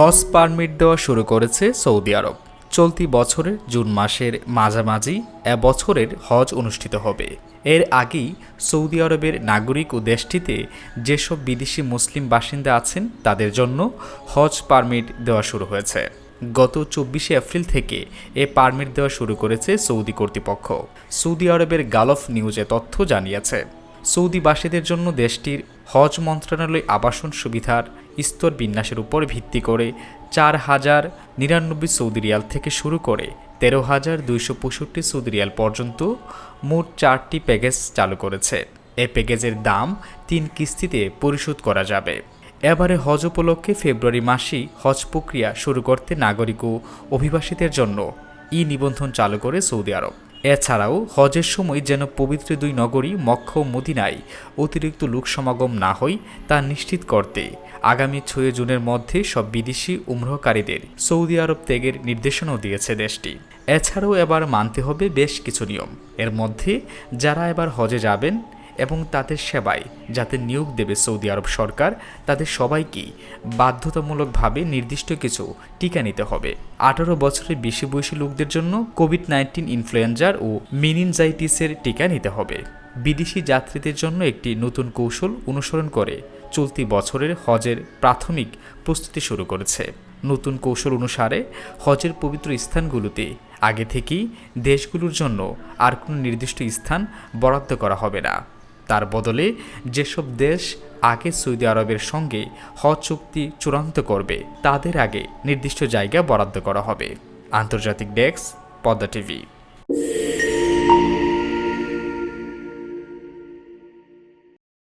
হজ permit দেওয়া শুরু করেছে সৌদি আরব। চলতি বছরের জুন মাসের মাঝামাঝি এবছরের হজ অনুষ্ঠিত হবে। এর আগেই সৌদি আরবের নাগরিক ও দেশটিতে যেসব বিদেশি মুসলিম বাসিন্দা আছেন, তাদের জন্য হজ পারমিট দেওয়া শুরু হয়েছে। গত চব্বিশে এপ্রিল থেকে এ পারমিট দেওয়া শুরু করেছে সৌদি কর্তৃপক্ষ। সৌদি আরবের গালফ নিউজে তথ্য জানিয়েছে। সৌদিবাসীদের জন্য দেশটির হজ মন্ত্রণালয় আবাসন সুবিধার স্তর বিন্যাসের উপর ভিত্তি করে চার হাজার নিরানব্বই সৌদি রিয়াল থেকে শুরু করে তেরো হাজার দুইশো পঁয়ষট্টি সৌদি রিয়াল পর্যন্ত মোট চারটি প্যাকেজ চালু করেছে। এ প্যাকেজের দাম তিন কিস্তিতে পরিশোধ করা যাবে। এবারে হজ উপলক্ষে ফেব্রুয়ারি মাসেই হজ প্রক্রিয়া শুরু করতে নাগরিক ও অভিবাসীদের জন্য ই নিবন্ধন চালু করে সৌদি আরব। এছাড়াও হজের সময় যেন পবিত্র দুই নগরী মক্ষ ও মদিনায় অতিরিক্ত লোক সমাগম না হয় তা নিশ্চিত করতে আগামী ছয় জুনের মধ্যে সব বিদেশি উমরহকারীদের সৌদি আরব ত্যাগের নির্দেশনাও দিয়েছে দেশটি। এছাড়াও এবার মানতে হবে বেশ কিছু নিয়ম। এর মধ্যে যারা এবার হজে যাবেন এবং তাদের সেবায় যাতে নিয়োগ দেবে সৌদি আরব সরকার, তাদের সবাইকেই বাধ্যতামূলকভাবে নির্দিষ্ট কিছু টিকা নিতে হবে। আঠারো বছরের বেশি বয়সী লোকদের জন্য কোভিড নাইন্টিন ইনফ্লুয়েঞ্জার ও মিনিনজাইটিসের টিকা নিতে হবে। বিদেশি যাত্রীদের জন্য একটি নতুন কৌশল অনুসরণ করে চলতি বছরের হজের প্রাথমিক প্রস্তুতি শুরু করেছে। নতুন কৌশল অনুসারে হজের পবিত্র স্থানগুলোতে আগে থেকেই দেশগুলোর জন্য আর কোনো নির্দিষ্ট স্থান বরাদ্দ করা হবে না। তার বদলে যেসব দেশ আগে সৌদি আরবের সঙ্গে হ চুক্তি চূড়ান্ত করবে, তাদের আগে নির্দিষ্ট জায়গা বরাদ্দ করা হবে। আন্তর্জাতিক ডেস্ক, পদ্মা টিভি।